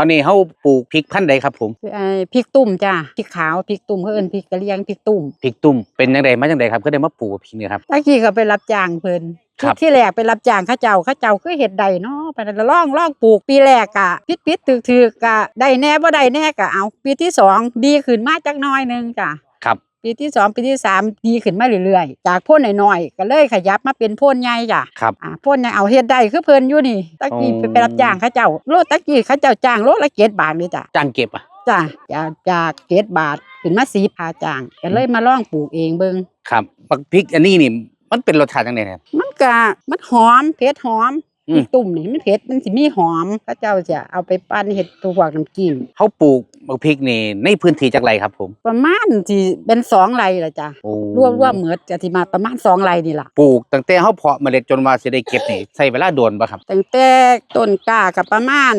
ตอนนี้เขาปลูกพริกพันธุ์ใดครับผมไอ้พริกตุ่มจ้าพริกขาวพริกตุ่มเขาเอิ้นพริกกะเหรี่ยงพริกตุ่มพริกตุ่มเป็นยังไงมาจังไดครับก็ได้มาปลูกพริกเนี่ยครับ ตะกี้ก็ไปรับจ้างเพิ่นครับ ที่แรกไปรับจ้างเข้าเจ้าเข้าเจ้าคือเฮ็ดใดเนาะไปล่องล่องปลูกปีแรกกะพิษพิษถือถือกะได้แน่บ่ได้แน่กะเอาปีที่สองดีขึ้นมาจักหน้อยหนึงจ้ะครับ ปีที่สองปีที่สามดีขึ้นมาเรื่อยๆ จากพ่นน้อยๆก็เลยขยับมาเป็นพ่นใหญ่จ้ะครับอ่าพ่นใหญ่เอาเฮ็ดได้คือเพิ่นอยู่นี่ตะกี้อ๋อไปรับจ้างเข้าเจ้าโลตะกี้เข้าเจ้าจ้างโลละเจ็ดบาทเลยจ้ะจ้างเก็บอะจ้ะจากจากเจ็ดบาทขึ้นมาสีพาจ้างก็เลยมาลองปลูกเองเบิ่งครับบักพริกอันนี้นี่มันเป็นรสชาติจังไดครับมันก็มันหอมเผ็ดหอมอืมพริกตุ่มนี่มันเผ็ดมันสิมีหอมเข้าเจ้าจะเอาไปปั้นเฮ็ดตัวพวกน้ำจิ้มเขาปลูก บักพริกนี่ในพื้นที่จักไรครับผม ประมาณสิเป็นสองไร่ละจ้ะโอ้รวมรวมๆเหมือจะสิมาประมาณสองไร่นี่ล่ะปลูกตั้งแต่เขาเพาะเมล็ดจนว่าสิได้เก็บนี่ใช้เวลาโดนป่ะครับ ตั้งแต่ต้นกล้ากับประมาณ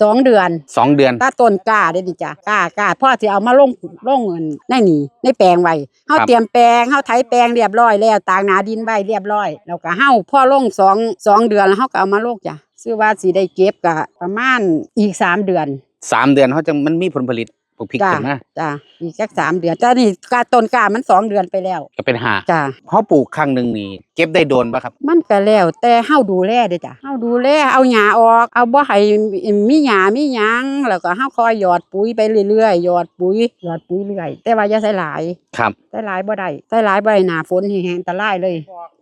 สองเดือนสองเดือน ถ้าต้นกล้าได้ดิจ้ะกล้ากล้าพ่อสิเอามาลงลงเงินในนี่ในแปลงไว้เฮาครับ เตรียมแปลงเฮาไถแปลงเรียบร้อยแล้วตากหนาดินไว้เรียบร้อย แล้วก็เฮาพ่อลงสองสองเดือนแล้วเฮาก็เอามาลงจ้ะซื้อว่าสิได้เก็บก็ประมาณอีกสามเดือน สามเดือนเขาจะมันมีผลผลิตปลูกพริกจ้ะขึ้นมาจ้ะอีกสักสามเดือนจ้านี่กาต้นกล้ามันสองเดือนไปแล้วก็เป็นหาจ้ะเขาปลูกครั้งหนึ่งนี่เก็บได้โดนป่ะครับ มันก็แล้วแต่เฮาดูแลเด้อจ้ะเฮาดูแลเอาหญ้าออก เอาบ่ให้มีหญ้ามีหยังแล้วก็เฮาคอยหยอดปุ๋ยไปเรื่อยๆหยอดปุ๋ยหยอดปุ๋ยเรื่อยแต่ว่าอย่าใส่หลายครับ ใส่หลายบ่ได้ใส่หลายบ่ได้หน้าฝนนี่แฮงอันตรายเลย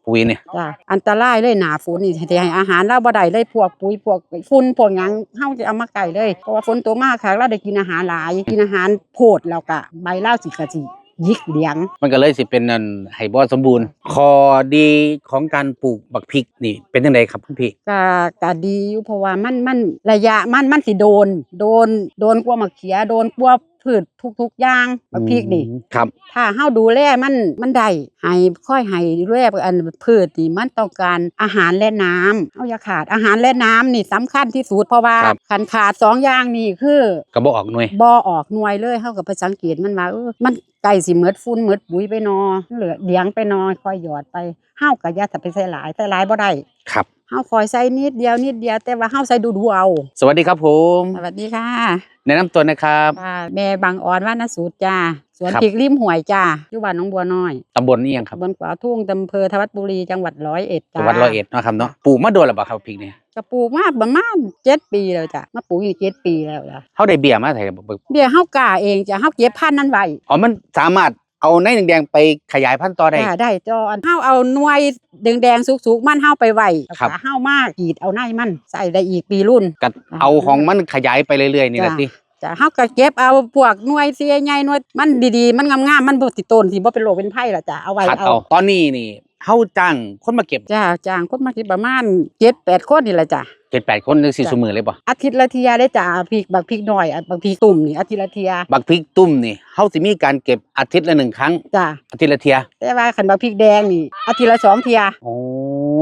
ปุ๋ยเนี่ยจ้ะอันตรายเลยหน้าฝนนี่สิให้อาหารเราบ่ได้เลยพวกปุ๋ยพวกฝุ่นพวกหยังเฮาจะเอามาไก่เลยเพราะว่าฝนตกมาค่ะเราได้กินอาหารหลายกินอาหารโพดแล้วก็ใบเล่าสิกะสิหยิกเหลียง มันก็เลยสิเป็นนันไฮบอสมบูรณ์คอดีของการปลูกบักพริกนี่เป็นยังไงครับคุณพี่ก็ก็ดีอยู่เพราะว่ามันมันระยะมันมันสิโดน โดนโดนกว่ามะเขือโดนกว่า พืชทุกๆอย่างบักพริกนี่อืมครับ ถ้าเฮาดูแลมันมันได้ให้ค่อยให้ดูแลอันพืชนี่มันต้องการอาหารและน้ำเฮาอย่าขาดอาหารและน้ำนี่สำคัญที่สุดเพราะว่าครับคันขาดสองอย่างนี่คือกระบอกออกหน่วยบ่ออกหน่วยเลยเฮาก็ไปสังเกตมันว่าเออมันใกล้สิหมดฝุ่นหมดปุ๋ยไปนอเหลือเลี้ยงไปนอค่อยหยอดไปเฮาก็อย่าถ้าไปใส่หลายใส่หลายบ่ได้ครับ เฮาคอยใส่นิดเดียวนิดเดียวแต่ว่าเฮาใส่ดูดูๆเอา สวัสดีครับผม สวัสดีค่ะแนะนำตัวนะครับ ค่ะแม่บางอ่อนว่านสูตรจ้าสวนครับ พริกริมห้วยจ้าอยู่บ้านหนองบัวน้อยตำบลนี่ยังครับตำบลกวาวทุ่งอำเภอธวัดบุรีจังหวัดร้อยเอ็ดจังหวัดร้อยเอ็ดเนาะครับเนาะปลูกมาโดนหรือเปล่าครับพริกเนี่ยกระปลูกมาประมาณเจ็ดปีแล้วจ้ะมาปลูกอยู่เจ็ดปีแล้วจ้ะเขาได้เบี้ยมาไถ่บักเดี๋ยวเฮากล้าเองจ้ะเฮาเก็บพันธุ์นั้นไว้อ๋อมันสามารถ เอาในแดงๆไปขยายพันธุ์ต่อได้จ้าได้จอนเฮาเอาหน่วยแดงๆสุกๆ มันเฮาไปไว้ครับแล้วก็เฮามากรีดเอาในมันใส่ได้อีกปีรุ่นกัเอาของมันขยายไปเรื่อยๆนี่แหละจ้ะสิจ้ะเฮาก็เก็บเอาพวกหน่วยเสียใหญ่หน่วยมันดีๆ มันงามๆมันบ่ติดต้นที่บ่เป็นโรคเป็นไผล่ะจ้ะเอาไว้คัดเอาเอาตอนนี้นี่ เฮาจ้างคนมาเก็บจ้าจ้างคนมาสิประมาณ7-8คนนี่แหละจ้ะเจ็ดแปดคนหรือสี่จ้ะสมือเลยป่ะอาทิตย์ละเทียได้จ้ะพริกบักพริกน้อยอะบักพริกตุ่มนี่อาทิตย์ละเทียบักพริกตุ้มนี่เฮาสิมีการเก็บอาทิตย์ละหนึ่งครั้งจ้ะอาทิตย์ละเทียแต่ว่าคันบักพริกแดงนี่อาทิตย์ละสองเทียโอ้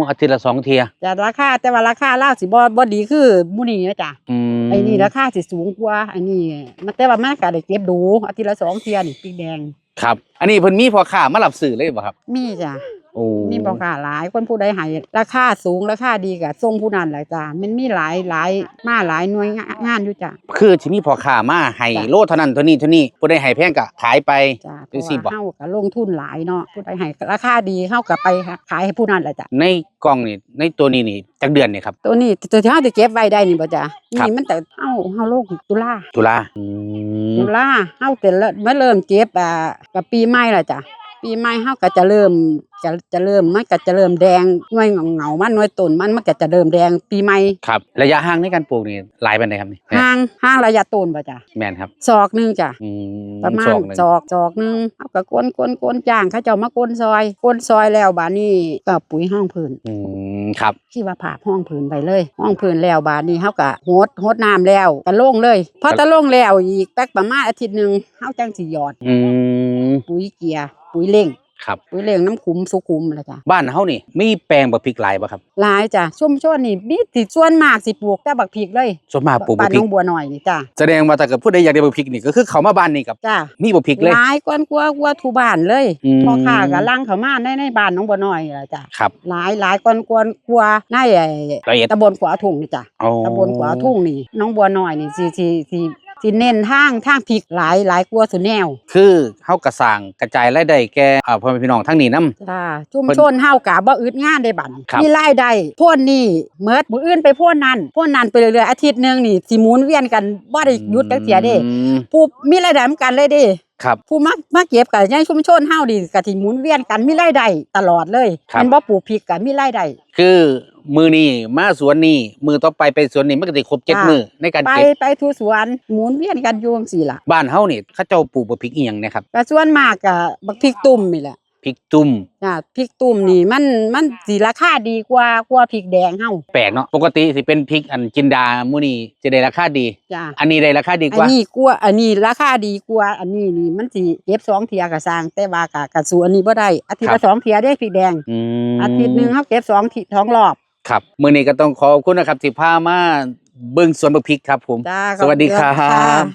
อาทิตย์ละสองเทียจ้ะราคาแต่ว่าราคาเล่าวสิบ่บ่ดีคือหมู่นี้นะจ้ะอืมไอ้นี่ราคาสิสูงกว่าอันนี้มันแต่ว่ามันก็ได้เก็บดูอาทิตย์ละสองเทียนี่พริกแดงครับ อันนี้เพิ่นมีพ่อค้ามารับซื้อเลยบ่ครับ มีจ้ะ โอ้มีบ่ค่าหลายคนผู้ใดให้ราคาสูงราคาดีก็ส่งผู้นั้นแหละจ้ะมันมีหลายหลายมาหลายหน่วยงานอยู่จ้ะคือสิมีพ่อค้ามาให้จ้ะโลเท่านั้นเท่านี้เท่านี้ผู้ใดให้แพงก็ขายไปจ้ะเพจังราะซี่บ่ว่าเฮาก็ลงทุนหลายเนาะผู้ใดให้ราคาดีเฮาก็ไปขายให้ผู้นั้นแหละจ้ะในกล่องนี่ในตัวนี้นี่จักเดือนนี่ครับตัวนี้ตัวที่เฮาจะเก็บไว้ได้นี่บ่จ้ะครับนี่มันแต่เฮาเฮาลงตุลาตุลาอืมตุลาเฮาจะเริ่มมาเริ่มเก็บอ่ากับปีใหม่ล่ะจ้ะ ปีใหม่เฮาก็จะเริ่มจะจะเริ่มมันก็จะเริ่มแดงหน่วยเหงาๆมันหน่วยต้นมันมันก็จะเริ่มแดงปีใหม่ครับ ระยะห่างในการปลูกนี่หลายปานใดครับนี่ห่างห่างระยะต้นบ่จ้ะแม่นครับศอกหนึงจ้ะ อืมประมาสณองหนึ่งศอกศอกหนึงเฮาก็กวนกวนกวนจ้างเขาเจ้ามาก้นซอยก้นซอยแล้วบาดนี้ก็ปุ๋ยห้องพื้นอืมครับ ที่ว่าผ่าห้องพื้นไปเลย ห้องพื้นแล้วบาดนี้เฮาก็โหดโหดน้ำแล้วก็ลงเลยพอตะลงแล้วอีกแป๊กประมาณอาทิตย์หนึงเฮาจังสิหยอด อืมปุ๋ยเกียร์ ปุ๋ยเร่งครับ ปุ๋ยเลี้ยงน้ำขุมสุขุมอะไรจ้ะบ้านเฮานี่มีแปลงบักพริกหลายบ่ครับหลายจ้ะชุมชนนี่มีสิส่วนมากสิปลูกแต่บักพริกเลยส่วนมากปลูกบับ้ากนพริน้กองบัวหน่อยนี่จ้ะแสดงว่าถ้าเกิดผู้ใดอยากได้บักพริกนี่ก็คือเขามาบ้านนี่กับจ้ะมีบักพริกเลย หลายกว่ากว่ากว่าทุบ้านเลยอืม พ่อค้าก็ลังเข้ามาในในบ้านน้องบัวน้อยนี่ล่ะจ้ะครับหลายหลายกว่ากว่ากว่าในไอ้ละเอียดตำบลขวาทุ่งนี่จ้ะ อ๋อ ตำบลขวาทุ่งนี่น้องบัวน้อยนี่สิสิสิ สิเน้นทางทางพริกหลายหลายกว่าสุแนวคือเฮากระสร้างกระจายรายได้แก่อ่าพ่อแม่พี่น้องทั้งนี้นํจ้าชุมชนเฮากะบ่อึดงานได้บัดครับ มีรายได้พ่นนี่เมิดมื้ออื่นไปพ่นนั่นพ่นนั่นไปเรื่อยๆอาทิตย์หนึงนี่สิหมุนเวียนกันบ่ได้หยุดจักเที่ยเด้อืมผู้มีรายได้เหมือนกันเลยเด้ ครับ ผู้มามาเก็บก็ในชุมชนเฮานี่ก็สิหมุนเวียนกันมีรายได้ตลอดเลยครับแม่นบ่ปลูกพริกก็มีรายได้คือ มือนี้มาสวนนี้มือต่อไปไปสวนนี้มันก็สิครบเจ็ดค่ะ มือในการไปเก็บไปทุสวนหมุนเวียนกันอยู่จังซี่ล่ะบ้านเฮานี่เขาเจ้าปลูกบักพริกอีหยังเนะครับก็ส่วนมากก็บักพริกตุ่มนี่แหละพริกจุ่มจ้าพริกตุ่มนี่มันมันสิราคาดีกว่ากว่าพริกแดงเฮาแปลกเนาะปกติสิเป็นพริกอันจินดามื้อนี้จะได้ราคาดี จ้าอันนี้ได้ราคาดีกอันว่านี้กลัวอันนี้ราคาดีกว่าอันนี้นี่มันสิเก็บสองเทียก็สร้างแต่ว่ากะกะสูอันนี้บ่ได้อาทิตย์ครัละบสองเทียได้พริกแดง อืมอาทิตย์หนึงเฮาเก็บสองทีสองรอบ ครับมื้อนี้ก็ต้องขอบคุณนะครับที่พามาเบิ่งสวนบักพริกครับผม จ้าสวัสดีครับขอบณะ